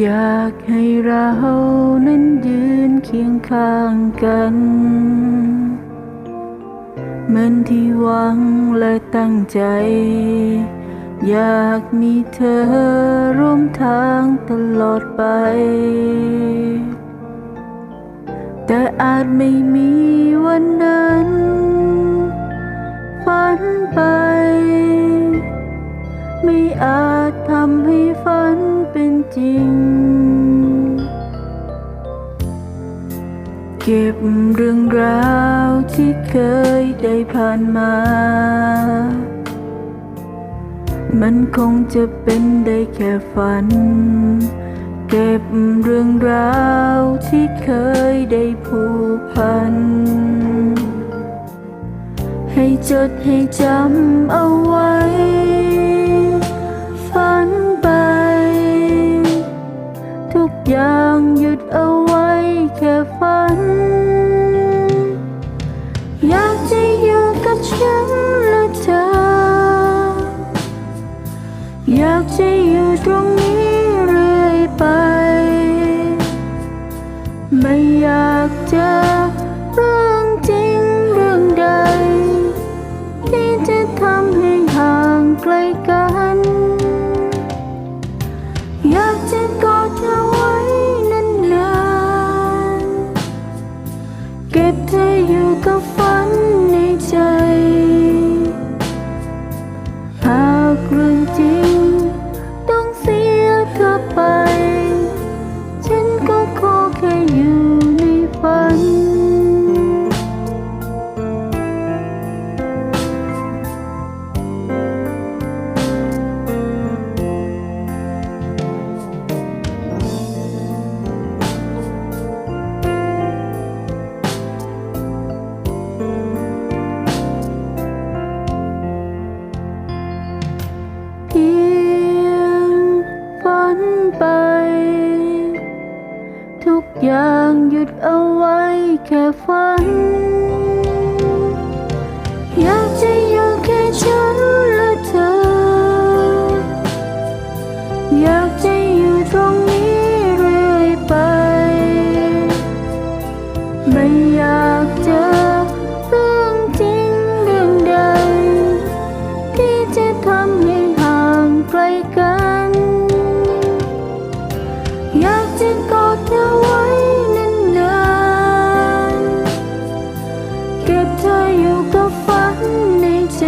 อยากให้เรานั้นยืนเคียงข้างกัน เหมือนที่หวังและตั้งใจ อยากมีเธอร่วมทางตลอดไป แต่อาจไม่มีวันนั้น ฝันไป ไม่อาจทำให้ฝันเป็นจริง เก็บเรื่องราวที่เคยได้ผ่านมา มันคงจะเป็นได้แค่ฝัน เก็บเรื่องราวที่เคยได้ผูกพัน ให้จดให้จำเอาไว้ ฝันไป ทุกอย่างหยุดเอาไว้แค่ฝัน จะอยู่ตรงนี้เรื่อยไป ไม่อยากเจอ อย่างหยุดเอาไว้แค่ฝัน อยากจะอยู่แค่ฉันและเธอ อยากจะ อยู่กับฝันในใจ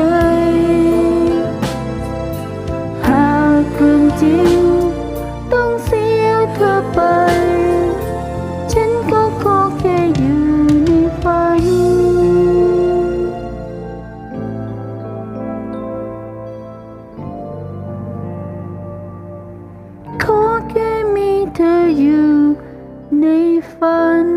หากเรื่องจริงต้องเสียเธอไป ฉันก็ขอแค่อยู่ในฝัน ขอแค่มีเธออยู่ในฝัน